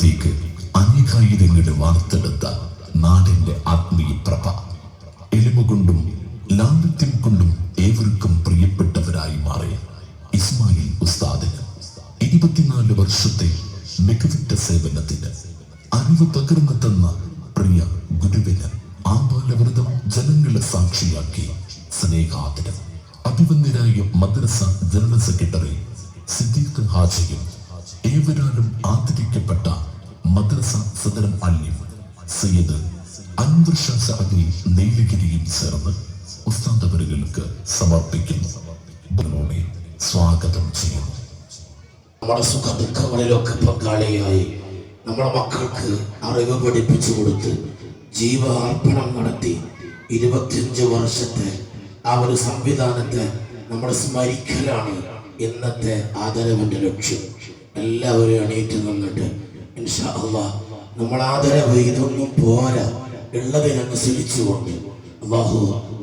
ലോകത്തേക്ക് അനേകായിരങ്ങളുടെ വാർത്തെടുത്ത നാടിന്റെ ആത്മീയ പ്രഭ. എളിമ കൊണ്ടും ലാളിത്യം കൊണ്ടും ഏവർക്കും പ്രിയപ്പെട്ടവരായി മാറിയ ഇസ്മായിൽ ഉസ്താദിന് ഇരുപത്തിനാല് വർഷത്തെ മികവിറ്റ സേവനത്തിന് അറിവ് പകർന്നു തന്ന പ്രിയ ഗുരുവിന് ആമ്പാലവൃതം ജനങ്ങളെ സാക്ഷിയാക്കി സ്നേഹാദരം. അഭിവന്ദനായ മദ്രസ ജനറൽ സെക്രട്ടറി സിദ്ദീഖ് ഹാജിയും ഏവരാലും ആദരിക്കപ്പെട്ട മദ്രസ സദരം അല്യം സയ്യദ് അൻവർ ഷാ നെയ്ലഗിരിയും ചേർന്ന് ഉസ്താദവരുകൾക്ക് സമർപ്പിക്കുന്നു. സ്വാഗതം ചെയ്യുന്നു. നമ്മുടെ സുഖ ദുഃഖങ്ങളിലൊക്കെ പങ്കാളിയായി നമ്മുടെ മക്കൾക്ക് അറിവ് പഠിപ്പിച്ചു കൊടുത്ത് ജീവാർപ്പണം നടത്തി ഇരുപത്തിയഞ്ച് വർഷത്തെ ആ ഒരു സംവിധാനത്തെ നമ്മൾ സ്മരിക്കലാണ് ഇന്നത്തെ ആദരവിന്റെ ലക്ഷ്യം. എല്ലാവരും എണീറ്റ് നിന്നിട്ട് നമ്മൾ ആദരവ് ഇതൊന്നും പോരാ ഉള്ളതിനനുസരിച്ചുകൊണ്ട് അള്ളാഹു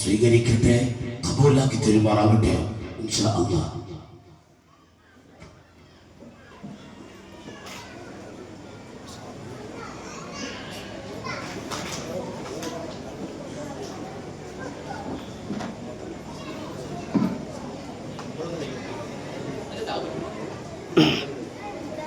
സ്വീകരിക്കട്ടെ കബൂലാക്കി തെരുമാറാവട്ടെ ഇൻഷാ അള്ളാ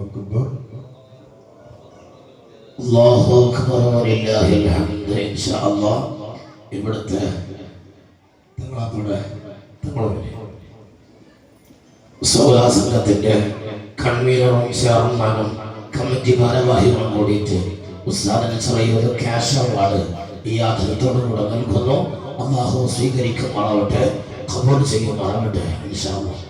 അക്ബർ അല്ലാഹു അക്ബർ സൗരാസനത്തിന്റെ കൺവീനറും ഇഷാറുമാനും കമ്മിറ്റി ഭാരവാഹികളും കൂടിയിട്ട് ഉസ്താദിന് ചെറിയൊരു ക്യാഷ് അവാർഡ് ഈ ആദരത്തോടു കൂടെ നൽകുന്നു അള്ളാഹു സ്വീകരിക്കുമാറാവട്ടെ കബോർഡ് ചെയ്യുമാറാവട്ടെ ഇൻഷാ അല്ലാഹ്